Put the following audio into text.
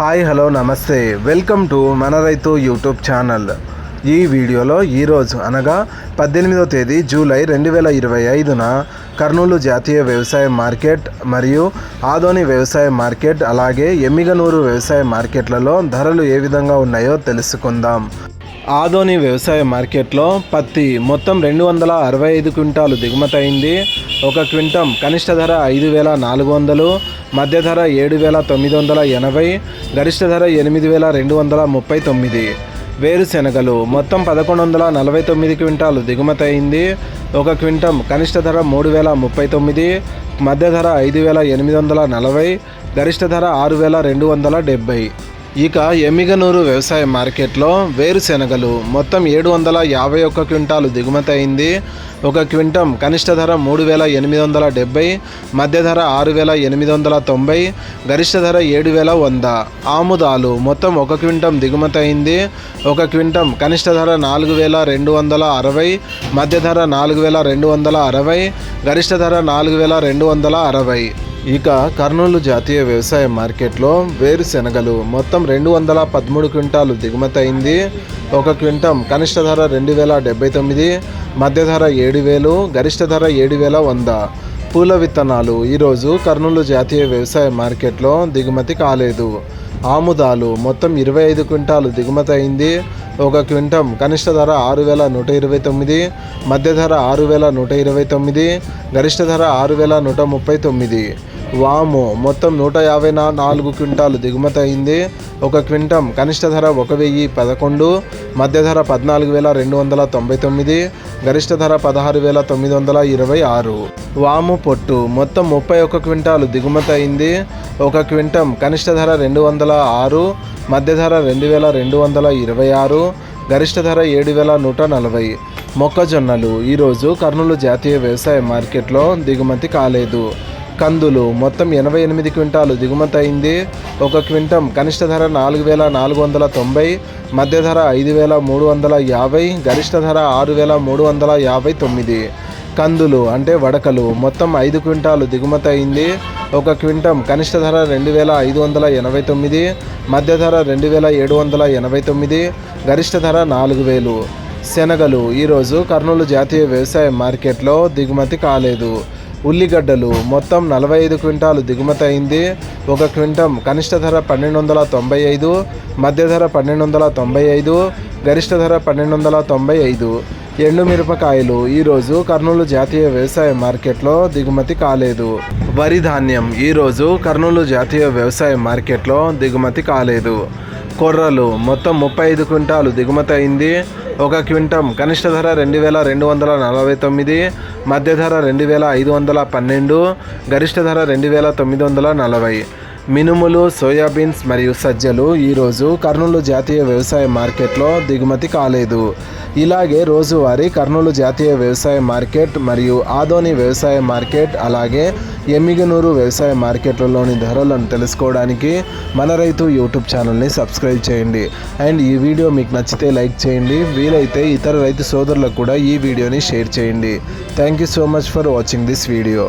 Hi hello నమస్తే. Welcome to మన రైతు యూట్యూబ్ ఛానల్. ఈ వీడియోలో ఈరోజు అనగా పద్దెనిమిదో తేదీ జూలై రెండు వేల ఇరవై ఐదున కర్నూలు జాతీయ వ్యవసాయ మార్కెట్ మరియు ఆదోని వ్యవసాయ మార్కెట్ అలాగే ఎమ్మిగనూరు వ్యవసాయ మార్కెట్లలో ధరలు ఏ విధంగా ఉన్నాయో తెలుసుకుందాం. ఆదోని వ్యవసాయ మార్కెట్లో పత్తి మొత్తం రెండు వందల అరవై ఐదు క్వింటాలు దిగుమతయింది ఒక క్వింటం కనిష్ట ధర ఐదు వేల నాలుగు వందలు మధ్య ధర ఏడు వేల తొమ్మిది వందల ఎనభై గరిష్ట ధర ఎనిమిది వేల రెండు వందల ముప్పై తొమ్మిది. వేరుశెనగలు మొత్తం పదకొండు వందల నలభై తొమ్మిది క్వింటాలు దిగుమతయింది ఒక క్వింటం కనిష్ట ధర మూడు వేల ముప్పై తొమ్మిది మధ్య ధర ఐదు వేల ఎనిమిది వందల నలభై గరిష్ట ధర ఆరు వేల రెండు వందల డెబ్బై. ఇక ఎమ్మిగనూరు వ్యవసాయ మార్కెట్లో వేరుశెనగలు మొత్తం ఏడు వందల యాభై ఒక్క క్వింటాలు దిగుమతి అయింది ఒక క్వింటం కనిష్ట ధర మూడు వేల ఎనిమిది వందల డెబ్బై మధ్య ధర ఆరు వేల ఎనిమిది వందల తొంభై గరిష్ట ధర ఏడు వేల వంద. ఆముదాలు మొత్తం ఒక క్వింటం దిగుమతి అయింది ఒక క్వింటం కనిష్ట ధర నాలుగు వేల రెండు వందల అరవై మధ్య ధర నాలుగు వేల రెండు వందల అరవై గరిష్ట ధర నాలుగు వేల రెండు వందల అరవై. ఇక కర్నూలు జాతీయ వ్యవసాయ మార్కెట్లో వేరుశెనగలు మొత్తం రెండు వందల పదమూడు క్వింటాలు దిగుమతి అయింది. ఒక క్వింటం కనిష్ట ధర రెండు వేల డెబ్బై తొమ్మిది మధ్య ధర ఏడు వేలు గరిష్ట ధర ఏడు వేల వంద. పూల విత్తనాలు ఈరోజు కర్నూలు జాతీయ వ్యవసాయ మార్కెట్లో దిగుమతి కాలేదు. ఆముదాలు మొత్తం ఇరవై ఐదు క్వింటాలు దిగుమతి అయింది. ఒక క్వింటం. కనిష్ట ధర ఆరు వేల నూట ఇరవై తొమ్మిది మధ్య ధర ఆరు వేల నూట ఇరవై తొమ్మిది గరిష్ట ధర ఆరు వేల నూట ముప్పై తొమ్మిది. వాము మొత్తం నూట యాభై నాలుగు క్వింటాలు దిగుమతి అయింది. ఒక క్వింటం కనిష్ట ధర ఒక వెయ్యి పదకొండు మధ్య ధర పద్నాలుగు వేల రెండు వందల తొంభై తొమ్మిది గరిష్ట ధర పదహారు వేల తొమ్మిది వందల ఇరవై ఆరు. వాము పొట్టు మొత్తం ముప్పై ఒక్క క్వింటాలు దిగుమతి అయింది. ఒక క్వింటం కనిష్ట ధర రెండు వందల ఆరు మధ్య ధర రెండు వేల రెండు వందల ఇరవై ఆరు గరిష్ట ధర ఏడు వేల నూట నలభై. మొక్కజొన్నలు ఈరోజు కర్నూలు జాతీయ వ్యవసాయ మార్కెట్లో దిగుమతి కాలేదు. కందులు మొత్తం ఎనభై ఎనిమిది క్వింటాలు దిగుమతి అయింది. ఒక క్వింటం కనిష్ట ధర నాలుగు వేల నాలుగు వందల తొంభై మధ్య ధర ఐదు వేల మూడు వందల యాభై గరిష్ట ధర ఆరు వేల మూడు వందల యాభై తొమ్మిది. కందులు అంటే వడకలు మొత్తం ఐదు క్వింటాలు దిగుమతి అయింది. ఒక క్వింటం కనిష్ట ధర రెండు వేల ఐదు వందల ఎనభై తొమ్మిది మధ్య ధర రెండు వేల ఏడు వందల ఎనభై తొమ్మిది గరిష్ట ధర నాలుగు వేలు. శనగలు ఈరోజు కర్నూలు జాతీయ వ్యవసాయ మార్కెట్లో దిగుమతి కాలేదు. ఉల్లిగడ్డలు మొత్తం నలభై ఐదు క్వింటాలు దిగుమతి అయింది. ఒక క్వింటం కనిష్ట ధర పన్నెండు వందల తొంభై ఐదు మధ్య ధర పన్నెండు వందల తొంభై ఐదు గరిష్ట ధర పన్నెండు వందల తొంభై ఐదు. ఎండు మిరపకాయలు ఈరోజు కర్నూలు జాతీయ వ్యవసాయ మార్కెట్లో దిగుమతి కాలేదు. వరి ధాన్యం ఈరోజు కర్నూలు జాతీయ వ్యవసాయ మార్కెట్లో దిగుమతి కాలేదు. కొర్రలు. మొత్తం ముప్పై ఐదు క్వింటాలు దిగుమతి అయింది. ఒక క్వింటం కనిష్ట ధర రెండు వేల రెండు వందల నలభై తొమ్మిది మధ్య ధర రెండు వేల ఐదు వందల పన్నెండు గరిష్ట ధర రెండు వేల తొమ్మిది వందల నలభై. మినుములు సోయాబీన్స్ మరియు సజ్జలు ఈరోజు కర్నూలు జాతీయ వ్యవసాయ మార్కెట్లో దిగుమతి కాలేదు. ఇలాగే రోజువారీ కర్నూలు జాతీయ వ్యవసాయ మార్కెట్ మరియు ఆదోని వ్యవసాయ మార్కెట్ అలాగే ఎమ్మిగనూరు వ్యవసాయ మార్కెట్లలోని ధరలను తెలుసుకోవడానికి మన రైతు యూట్యూబ్ ఛానల్ని సబ్స్క్రైబ్ చేయండి. అండ్ ఈ వీడియో మీకు నచ్చితే లైక్ చేయండి. వీలైతే ఇతర రైతు సోదరులకు కూడా ఈ వీడియోని షేర్ చేయండి. Thank you so much for watching this video.